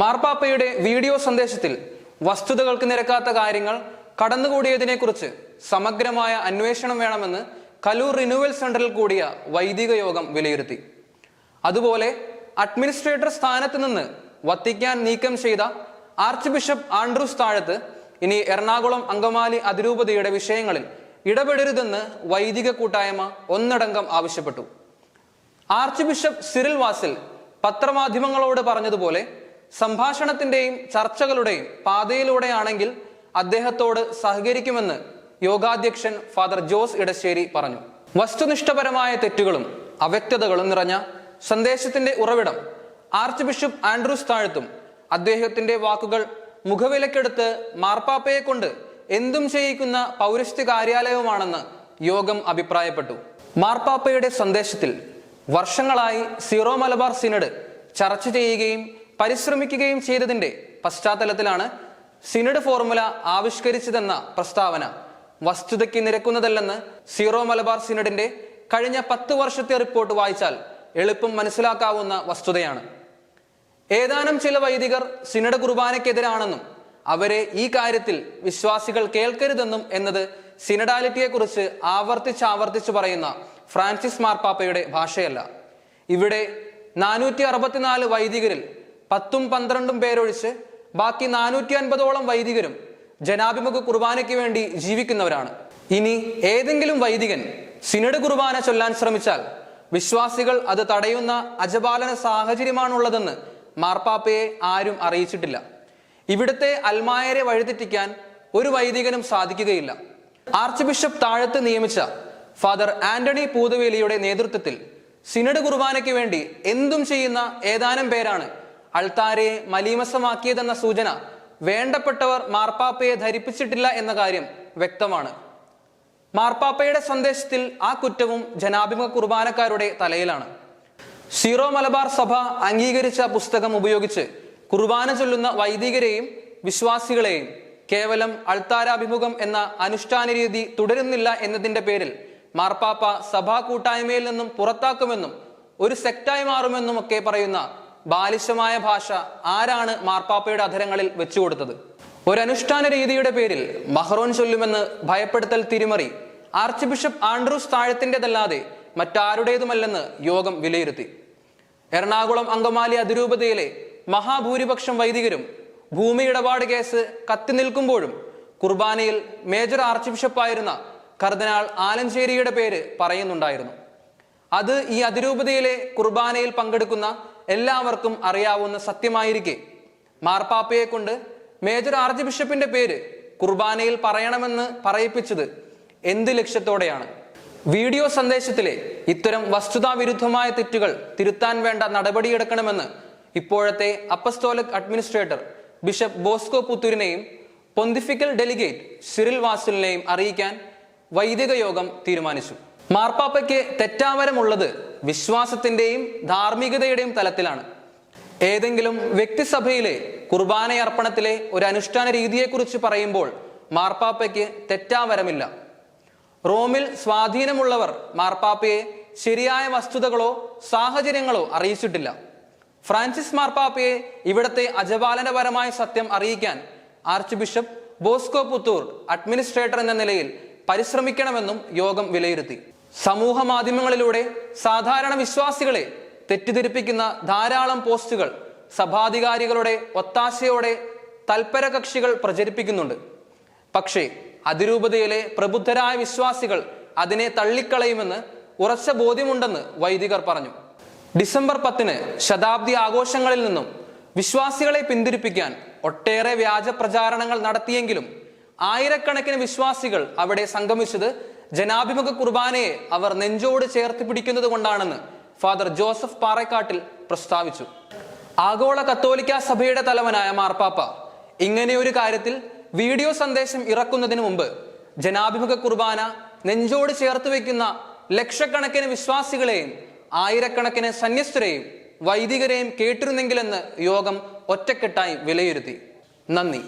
മാർപ്പാപ്പയുടെ വീഡിയോ സന്ദേശത്തിൽ വസ്തുതകൾക്ക് നിരക്കാത്ത കാര്യങ്ങൾ കടന്നുകൂടിയതിനെക്കുറിച്ച് സമഗ്രമായ അന്വേഷണം വേണമെന്ന് കലൂർ റിന്യൂവൽ സെന്ററിൽ കൂടിയ വൈദിക യോഗം വിലയിരുത്തി. അതുപോലെ അഡ്മിനിസ്ട്രേറ്റർ സ്ഥാനത്ത് നിന്ന് വത്തിക്കാൻ നീക്കം ചെയ്ത ആർച്ച് ബിഷപ്പ് ആൻഡ്രൂസ് താഴത്ത് ഇനി എറണാകുളം അങ്കമാലി അതിരൂപതയുടെ വിഷയങ്ങളിൽ ഇടപെടരുതെന്ന് വൈദിക കൂട്ടായ്മ ഒന്നടങ്കം ആവശ്യപ്പെട്ടു. ആർച്ച് ബിഷപ്പ് സിറിൽ വാസിൽ പത്രമാധ്യമങ്ങളോട് പറഞ്ഞതുപോലെ സംഭാഷണത്തിന്റെയും ചർച്ചകളുടെയും പാതയിലൂടെയാണെങ്കിൽ അദ്ദേഹത്തോട് സഹകരിക്കുമെന്ന് യോഗാധ്യക്ഷൻ ഫാദർ ജോസ് ഇടശ്ശേരി പറഞ്ഞു. വസ്തുനിഷ്ഠപരമായ തെറ്റുകളും അവ്യക്തതകളും നിറഞ്ഞ സന്ദേശത്തിന്റെ ഉറവിടം ആർച്ച് ബിഷപ്പ് ആൻഡ്രൂസ് താഴത്തും. അദ്ദേഹത്തിന്റെ വാക്കുകൾ മുഖവിലക്കെടുത്ത് മാർപ്പാപ്പയെ കൊണ്ട് എന്തും ചെയ്യിക്കുന്ന പൗരസ്ത്യ കാര്യാലയവുമാണെന്ന് യോഗം അഭിപ്രായപ്പെട്ടു. മാർപ്പാപ്പയുടെ സന്ദേശത്തിൽ വർഷങ്ങളായി സീറോ മലബാർ സിനഡ് ചർച്ച ചെയ്യുകയും പരിശ്രമിക്കുകയും ചെയ്തതിന്റെ പശ്ചാത്തലത്തിലാണ് സിനഡ് ഫോർമുല ആവിഷ്കരിച്ചതെന്ന പ്രസ്താവന വസ്തുതയ്ക്ക് നിരക്കുന്നതല്ലെന്ന് സീറോ മലബാർ സിനഡിന്റെ കഴിഞ്ഞ പത്ത് വർഷത്തെ റിപ്പോർട്ട് വായിച്ചാൽ എളുപ്പം മനസ്സിലാക്കാവുന്ന വസ്തുതയാണ്. ഏതാനും ചില വൈദികർ സിനഡ് കുർബാനയ്ക്കെതിരാണെന്നും അവരെ ഈ കാര്യത്തിൽ വിശ്വാസികൾ കേൾക്കരുതെന്നും എന്നത് സിനഡാലിറ്റിയെക്കുറിച്ച് ആവർത്തിച്ച് ആവർത്തിച്ച് പറയുന്ന ഫ്രാൻസിസ് മാർപ്പാപ്പയുടെ ഭാഷയല്ല. ഇവിടെ നാനൂറ്റി അറുപത്തിനാല് വൈദികരിൽ പത്തും പന്ത്രണ്ടും പേരൊഴിച്ച് ബാക്കി നാനൂറ്റി അൻപതോളം വൈദികരും ജനാഭിമുഖ കുർബാനയ്ക്ക് വേണ്ടി ജീവിക്കുന്നവരാണ്. ഇനി ഏതെങ്കിലും വൈദികൻ സിനഡ് കുർബാന ചൊല്ലാൻ ശ്രമിച്ചാൽ വിശ്വാസികൾ അത് തടയുന്ന അജപാലന സാഹചര്യമാണുള്ളതെന്ന് മാർപ്പാപ്പയെ ആരും അറിയിച്ചിട്ടില്ല. ഇവിടുത്തെ അൽമായരെ വഴിതെറ്റിക്കാൻ ഒരു വൈദികനും സാധിക്കുകയില്ല. ആർച്ച് ബിഷപ്പ് താഴത്ത് നിയമിച്ച ഫാദർ ആന്റണി പൂതവേലിയുടെ നേതൃത്വത്തിൽ സിനഡ് കുർബാനയ്ക്ക് വേണ്ടി എന്തും ചെയ്യുന്ന ഏതാനും പേരാണ് അൾത്താരയെ മലീമസമാക്കിയതെന്ന സൂചന വേണ്ടപ്പെട്ടവർ മാർപ്പാപ്പയെ ധരിപ്പിച്ചിട്ടില്ല എന്ന കാര്യം വ്യക്തമാണ്. മാർപ്പാപ്പയുടെ സന്ദേശത്തിൽ ആ കുറ്റവും ജനാഭിമുഖ കുർബാനക്കാരുടെ തലയിലാണ്. സീറോ മലബാർ സഭ അംഗീകരിച്ച പുസ്തകം ഉപയോഗിച്ച് കുർബാന ചൊല്ലുന്ന വൈദികരെയും വിശ്വാസികളെയും കേവലം അൾത്താരാഭിമുഖം എന്ന അനുഷ്ഠാന രീതി തുടരുന്നില്ല എന്നതിന്റെ പേരിൽ മാർപ്പാപ്പ സഭാ കൂട്ടായ്മയിൽ നിന്നും പുറത്താക്കുമെന്നും ഒരു സെക്റ്റായി മാറുമെന്നും ഒക്കെ പറയുന്ന ബാലിശമായ ഭാഷ ആരാണ് മാർപ്പാപ്പയുടെ അധരങ്ങളിൽ വെച്ചുകൊടുത്തത് ഒരു അനുഷ്ഠാന രീതിയുടെ പേരിൽ മഹ്റോൻ ചൊല്ലുമെന്ന് ഭയപ്പെടുത്തൽ തിരിമറി ആർച്ച് ബിഷപ്പ് ആൻഡ്രൂസ് താഴത്തിന്റെതല്ലാതെ മറ്റാരുടേതുമല്ലെന്ന് യോഗം വിലയിരുത്തി. എറണാകുളം അങ്കമാലി അതിരൂപതയിലെ മഹാഭൂരിപക്ഷം വൈദികരും ഭൂമി ഇടപാട് കേസ് കത്തി നിൽക്കുമ്പോഴും കുർബാനയിൽ മേജർ ആർച്ച് ബിഷപ്പായിരുന്ന കർദിനാൾ ആലഞ്ചേരിയുടെ പേര് പറയുന്നുണ്ടായിരുന്നു. അത് ഈ അതിരൂപതയിലെ കുർബാനയിൽ പങ്കെടുക്കുന്ന എല്ലാവർക്കും അറിയാവുന്ന സത്യമായിരിക്കെ. മാർപ്പാപ്പയെ കൊണ്ട് മേജർ ആർച്ച് ബിഷപ്പിന്റെ പേര് കുർബാനയിൽ പറയണമെന്ന് പറയിപ്പിച്ചത് എന്ത് ലക്ഷ്യത്തോടെയാണ്? വീഡിയോ സന്ദേശത്തിലെ ഇത്തരം വസ്തുതാവിരുദ്ധമായ തെറ്റുകൾ തിരുത്താൻ വേണ്ട നടപടിയെടുക്കണമെന്ന് ഇപ്പോഴത്തെ അപ്പസ്തോലക് അഡ്മിനിസ്ട്രേറ്റർ ബിഷപ്പ് ബോസ്കോ പുത്തൂരിനെയും പൊന്തിഫിക്കൽ ഡെലിഗേറ്റ് സിറിൽ വാസുലിനെയും അറിയിക്കാൻ വൈദിക യോഗം തീരുമാനിച്ചു. മാർപ്പാപ്പയ്ക്ക് തെറ്റാവരമുള്ളത് വിശ്വാസത്തിന്റെയും ധാർമ്മികതയുടെയും തലത്തിലാണ്. ഏതെങ്കിലും വ്യക്തിസഭയിലെ കുർബാനയർപ്പണത്തിലെ ഒരു അനുഷ്ഠാന രീതിയെക്കുറിച്ച് പറയുമ്പോൾ മാർപ്പാപ്പയ്ക്ക് തെറ്റാവരമില്ല. റോമിൽ സ്വാധീനമുള്ളവർ മാർപ്പാപ്പയെ ശരിയായ വസ്തുതകളോ സാഹചര്യങ്ങളോ അറിയിച്ചിട്ടില്ല. ഫ്രാൻസിസ് മാർപ്പാപ്പയെ ഇവിടത്തെ അജപാലനപരമായ സത്യം അറിയിക്കാൻ arch bishop Bosco Puthur administrator എന്ന നിലയിൽ പരിശ്രമിക്കണമെന്നും യോഗം വിലയിരുത്തി. സമൂഹ മാധ്യമങ്ങളിലൂടെ സാധാരണ വിശ്വാസികളെ തെറ്റിദ്ധരിപ്പിക്കുന്ന ധാരാളം പോസ്റ്റുകൾ സഭാധികാരികളുടെ ഒത്താശയോടെ തൽപര കക്ഷികൾ പ്രചരിപ്പിക്കുന്നുണ്ട്. പക്ഷേ അതിരൂപതയിലെ പ്രബുദ്ധരായ വിശ്വാസികൾ അതിനെ തള്ളിക്കളയുമെന്ന് ഉറച്ച ബോധ്യമുണ്ടെന്ന് വൈദികർ പറഞ്ഞു. ഡിസംബർ പത്തിന് ശതാബ്ദി ആഘോഷങ്ങളിൽ നിന്നും വിശ്വാസികളെ പിന്തിരിപ്പിക്കാൻ ഒട്ടേറെ വ്യാജ പ്രചാരണങ്ങൾ നടത്തിയെങ്കിലും ആയിരക്കണക്കിന് വിശ്വാസികൾ അവിടെ സംഗമിച്ചത് ജനാഭിമുഖ കുർബാനയെ അവർ നെഞ്ചോട് ചേർത്ത് പിടിക്കുന്നത് കൊണ്ടാണെന്ന് ഫാദർ ജോസഫ് പാറക്കാട്ടിൽ പ്രസ്താവിച്ചു. ആഗോള കത്തോലിക്ക സഭയുടെ തലവനായ മാർപ്പാപ്പ ഇങ്ങനെയൊരു കാര്യത്തിൽ വീഡിയോ സന്ദേശം ഇറക്കുന്നതിന് മുമ്പ് ജനാഭിമുഖ കുർബാന നെഞ്ചോട് ചേർത്ത് വയ്ക്കുന്ന ലക്ഷക്കണക്കിന് വിശ്വാസികളെയും ആയിരക്കണക്കിന് സന്യസ്തരെയും വൈദികരെയും കേട്ടിരുന്നെങ്കിലെന്ന് യോഗം ഒറ്റക്കെട്ടായി വിലയിരുത്തി. നന്ദി.